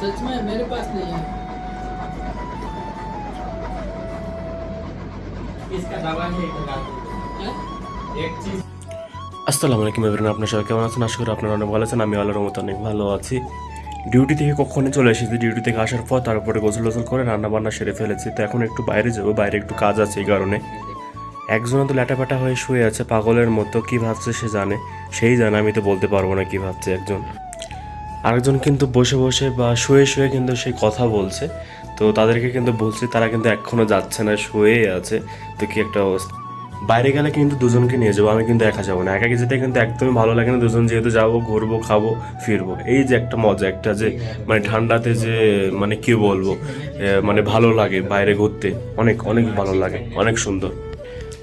सच में मेरे पास नहीं है इसका दवा है एक लगा दो। हैं? एक चीज আসসালামু আলাইকুম এভরিওয়ান আপনার সবাই কেমন আছেন আশা করি আপনারা অনেক ভালো আছেন আমি আল্লাহর মতো অনেক ভালো আছি ডিউটি থেকে কখনই চলে এসেছি ডিউটি থেকে আসার পর তারপরে গোসল টোসল করে রান্না বান্না সেরে ফেলেছি তো এখন একটু বাইরে যাবো বাইরে একটু কাজ আছে এই কারণে একজন তো ল্যাটাপাটা হয়ে শুয়ে আছে পাগলের মতো কি ভাবছে সে জানে সেই জানে আমি তো বলতে পারবো না কি ভাবছে একজন আরেকজন কিন্তু বসে বসে বা শুয়ে শুয়ে কিন্তু সেই কথা বলছে। তো তাদেরকে কিন্তু বলছি, তারা কিন্তু এখনও যাচ্ছে না, শুয়েই আছে। তো কি একটা অবস্থা। বাইরে গেলে কিন্তু দুজনকে নিয়ে যাব, আমি কিন্তু একা যাব না। একা যেতে কিন্তু একদমই ভালো লাগে না। দুজন যেহেতু যাব, ঘুরবো, খাব, ফিরবো। এই যে একটা মজা, একটা যে মানে ঠান্ডাতে যে মানে কি বলব মানে ভালো লাগে বাইরে ঘুরতে। অনেক অনেক ভালো লাগে, অনেক সুন্দর।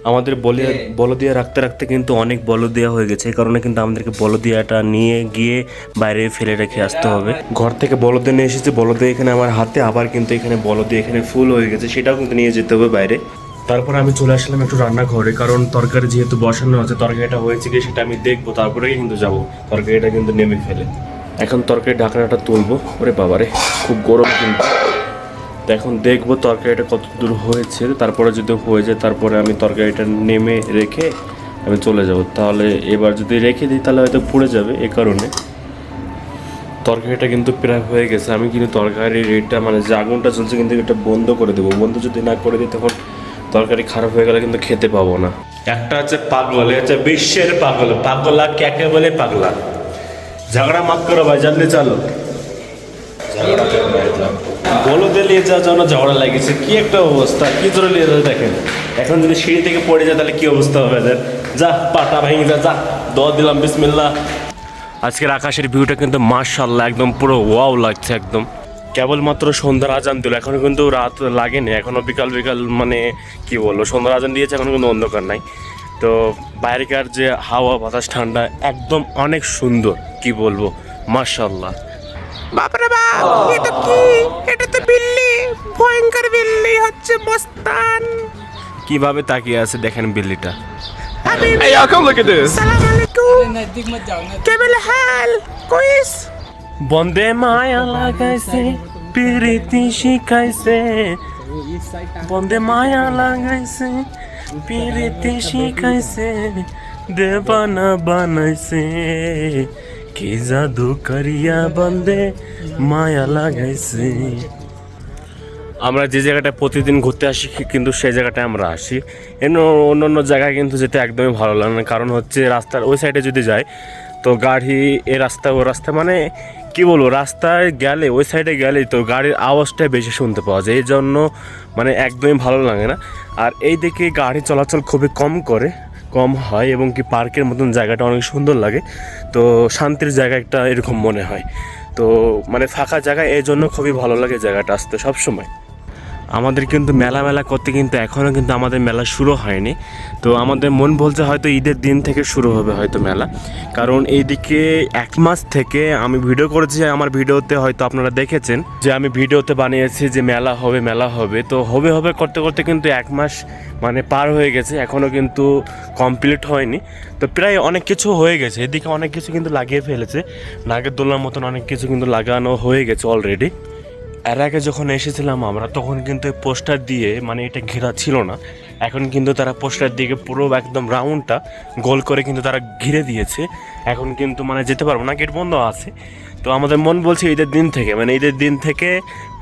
আমাদের বলে বলদিয়া রাখতে রাখতে কিন্তু অনেক বলদিয়া হয়ে গেছে। এই কারণে কিন্তু আমাদেরকে বল বলদিয়াটা নিয়ে গিয়ে বাইরে ফেলে রেখে আসতে হবে। ঘর থেকে বলদিয়া নিয়ে এসেছে। বলদিয়া এখানে আমার হাতে আবার কিন্তু এখানে বলদিয়া এখানে ফুল হয়ে গেছে। সেটাও কিন্তু নিয়ে যেতে হবে বাইরে। তারপর আমি চলে আসলাম একটু রান্নাঘরে। কারণ তরকারি যেহেতু বসানো আছে তরকারিটা হয়েছে কি সেটা আমি দেখব। তারপরেই কিন্তু যাব। তরকারিটা কিন্তু নেমে ফেলে। এখন তরকারি ঢাকনাটা তুলবো। ওরে বাবারে খুব গরম কিন্তু। তো এখন দেখব তরকারিটা কত দূর হয়েছে। তারপরে যদি হয়ে যায়, তারপরে আমি তরকারিটা নেমে রেখে আমি চলে যাব। তাহলে এবার যদি রেখে দিই, তাহলে হয়তো পুড়ে যাবে এ কারণে। তরকারিটা কিন্তু প্রায় হয়ে গেছে। আমি কিন্তু তরকারির রেটটা মানে যে আগুনটা চলছে কিন্তু এটা বন্ধ করে দেবো। বন্ধ যদি না করে দিই, তখন তরকারি খারাপ হয়ে গেলে কিন্তু খেতে পাবো না। একটা হচ্ছে পাগল হচ্ছে বিশ্বের পাগল। পাগলা ক্যাকে বলে পাগলা? ঝগড়া মাফ করো ভাই জলদি চলো। বলদে নিয়ে যাওয়ার জন্য ঝগড়া লাগিয়েছে। কি একটা অবস্থা? কি জোরে নিয়ে যাবে দেখেন? এখন যদি সিঁড়ি থেকে পড়ে যায়, তাহলে কি অবস্থা হবে এদের? যা, পাটা ভেঙে যা যা দ দিলাম, বিসমিল্লাহ। আজকের আকাশের ভিউটা কিন্তু মার্শাল্লাহ একদম পুরো ওয়াও লাগছে একদম। কেবলমাত্র সন্ধ্যার আজান দিল। এখনও কিন্তু রাত লাগেনি। এখনও বিকাল বিকাল মানে কি বলব? সন্ধ্যার আজান দিয়েছে, এখনও কিন্তু অন্ধকার নাই। তো বাইরেকার যে হাওয়া, বাতাস, ঠান্ডা একদম অনেক সুন্দর, কি বলব? মার্শাল্লাহ বাপরে বাপ এটা কি? এটা তো বিল্লি ভয়ঙ্কর বিল্লি হচ্ছে মস্তান কীভাবে তাকিয়ে আছে দেখেন বিল্লিটা। Hey, y'all come হাল? কইস বন্দে মায়া লাগাইছে প্রীতি শিখাইছে। বন্দে মায়া লাগাইছে প্রীতি শিখাইছে দেবানা বানাইছে। কি জাদু করিয়া বন্দে মায়া লাগাইছে। আমরা যে জায়গাটায় প্রতিদিন ঘুরতে আসি কিন্তু সেই জায়গাটায় আমরা আসি। এন অন্য অন্য জায়গায় কিন্তু যেতে একদমই ভালো লাগে না, কারণ হচ্ছে রাস্তার ওই সাইডে যদি যাই, তো গাড়ি এ রাস্তা, ও রাস্তা মানে কি বলব, রাস্তায় গেলে, ওই সাইডে গেলে তো গাড়ির আওয়াজটাই বেশি শুনতে পাওয়া যায়। এই জন্য মানে একদমই ভালো লাগে না। আর এই দিকে গাড়ি চলাচল খুবই কম করে। কম হয় এবং কি পার্কের মতন জায়গাটা অনেক সুন্দর লাগে। তো শান্তির জায়গা একটা এরকম মনে হয়। তো মানে ফাঁকা জায়গা এই জন্য খুবই ভালো লাগে জায়গাটা আসতে সবসময়। আমাদের কিন্তু মেলা মেলা করতে কিন্তু এখনও কিন্তু আমাদের মেলা শুরু হয়নি। তো আমাদের মন বলছে হয়তো ঈদের দিন থেকে শুরু হবে হয়তো মেলা। কারণ এইদিকে এক মাস থেকে আমি ভিডিও করেছি, আমার ভিডিওতে হয়তো আপনারা দেখেছেন যে আমি ভিডিওতে বানিয়েছি যে মেলা হবে মেলা হবে। তো হবে হবে করতে করতে কিন্তু এক মাস মানে পার হয়ে গেছে এখনও কিন্তু কমপ্লিট হয়নি। তো প্রায় অনেক কিছু হয়ে গেছে, এদিকে অনেক কিছু কিন্তু লাগিয়ে ফেলেছে। নাগের দোলনার মতন অনেক কিছু কিন্তু লাগানো হয়ে গেছে অলরেডি এর আগে যখন এসেছিলাম আমরা, তখন কিন্তু এই পোস্টার দিয়ে মানে এটা ঘেরা ছিল না। এখন কিন্তু তারা পোস্টার দিকে পুরো একদম রাউন্ডটা গোল করে কিন্তু তারা ঘিরে দিয়েছে। এখন কিন্তু মানে যেতে পারব না, গেট বন্ধ আছে। তো আমাদের মন বলছে ঈদের দিন থেকে মানে ঈদের দিন থেকে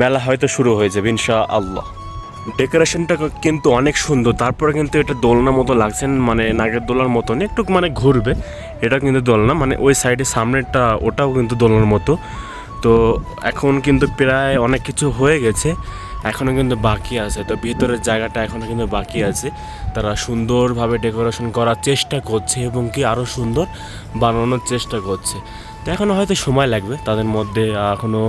মেলা হয়তো শুরু হয়ে যাবে ইনশা আল্লাহ ডেকোরেশনটা কিন্তু অনেক সুন্দর, তারপরে কিন্তু এটা দোলনা মতো লাগছে মানে নাগের দোলার মতন একটু মানে ঘুরবে। এটা কিন্তু দোলনা মানে ওই সাইডে সামনেরটা, ওটাও কিন্তু দোলনার মতো। তো এখন কিন্তু প্রায় অনেক কিছু হয়ে গেছে এখনও কিন্তু বাকি আছে। তো ভিতরের জায়গাটা এখনও কিন্তু বাকি আছে। তারা সুন্দরভাবে ডেকোরেশন করার চেষ্টা করছে এবং কি আরও সুন্দর বানানোর চেষ্টা করছে। তো এখনও হয়তো সময় লাগবে, তাদের মধ্যে এখনও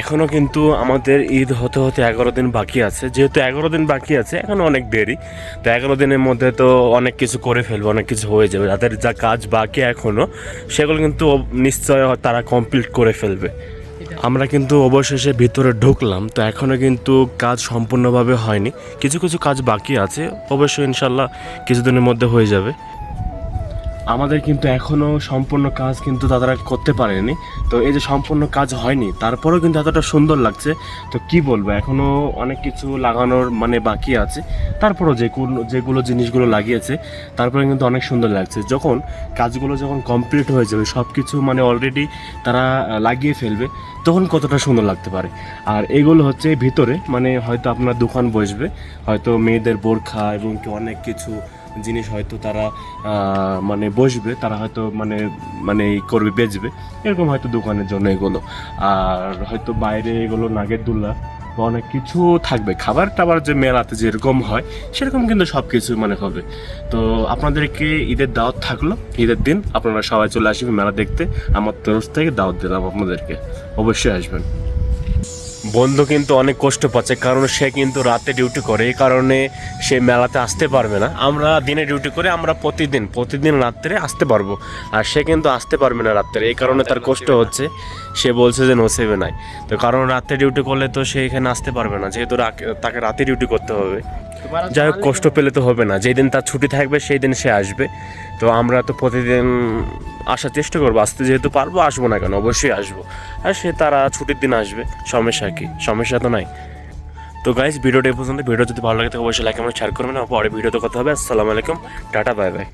এখনও কিন্তু আমাদের ঈদ হতে হতে এগারো দিন বাকি আছে। যেহেতু এগারো দিন বাকি আছে এখনও অনেক দেরি। তো এগারো দিনের মধ্যে তো অনেক কিছু করে ফেলব, অনেক কিছু হয়ে যাবে। তাদের যা কাজ বাকি এখনও সেগুলো কিন্তু নিশ্চয় তারা কমপ্লিট করে ফেলবে। আমরা কিন্তু অবশেষে ভিতরে ঢুকলাম, তো এখনও কিন্তু কাজ সম্পূর্ণভাবে হয়নি। কিছু কিছু কাজ বাকি আছে, অবশ্যই ইনশাল্লাহ কিছুদিনের মধ্যে হয়ে যাবে। আমাদের কিন্তু এখনও সম্পূর্ণ কাজ কিন্তু তারা করতে পারেনি। তো এই যে সম্পূর্ণ কাজ হয়নি, তারপরেও কিন্তু এতটা সুন্দর লাগছে। তো কি বলব এখনও অনেক কিছু লাগানোর মানে বাকি আছে। তারপরও যে যেগুলো জিনিসগুলো লাগিয়েছে, তারপরে কিন্তু অনেক সুন্দর লাগছে। যখন কাজগুলো যখন কমপ্লিট হয়ে যাবে সব কিছু মানে অলরেডি তারা লাগিয়ে ফেলবে, তখন কতটা সুন্দর লাগতে পারে। আর এগুলো হচ্ছে ভিতরে মানে হয়তো আপনার দোকান বসবে, হয়তো মেয়েদের বোরখা এবং কি অনেক কিছু জিনিস হয়তো তারা মানে বসবে, তারা হয়তো মানে মানে করবে, বেচবে। এরকম হয়তো দোকানের জন্য এগুলো। আর হয়তো বাইরে এগুলো নাগের দুল্লা বা অনেক কিছু থাকবে। খাবার টাবার যে মেলাতে যেরকম হয়, সেরকম কিন্তু সব কিছু মানে হবে। তো আপনাদেরকে ঈদের দাওয়াত থাকল। ঈদের দিন আপনারা সবাই চলে আসবেন মেলা দেখতে। আমার তরফ থেকে দাওয়াত দিলাম আপনাদেরকে। অবশ্যই আসবেন। বন্ধু কিন্তু অনেক কষ্ট পাচ্ছে, কারণ সে কিন্তু রাতে ডিউটি করে, এই কারণে সে মেলাতে আসতে পারবে না। আমরা দিনে ডিউটি করে, আমরা প্রতিদিন প্রতিদিন রাত্রে আসতে পারব। আর সে কিন্তু আসতে পারবে না রাত্রে, এই কারণে তার কষ্ট হচ্ছে। সে বলছে যে নসেবে নাই। তো কারণ রাতে ডিউটি করলে তো সে এখানে আসতে পারবে না, যেহেতু তাকে রাতে ডিউটি করতে হবে। যাই হোক কষ্ট পেলে তো হবে না। যেদিন তার ছুটি থাকবে সেই দিন সে আসবে। তো আমরা তো প্রতিদিন আসার চেষ্টা করব। আসতে যেহেতু পারব আসব না কেন? অবশ্যই আসব। আর সে তারা ছুটির দিন আসবে। সমস্যা কি? সমস্যা তো নাই। তো গাইজ ভিডিওটা পর্যন্ত। ভিডিও যদি ভালো লাগে তো অবশ্যই লাইক আমার শেয়ার করবেন। পরে ভিডিওতে কথা হবে। আসসালামু আলাইকুম। Tata bye bye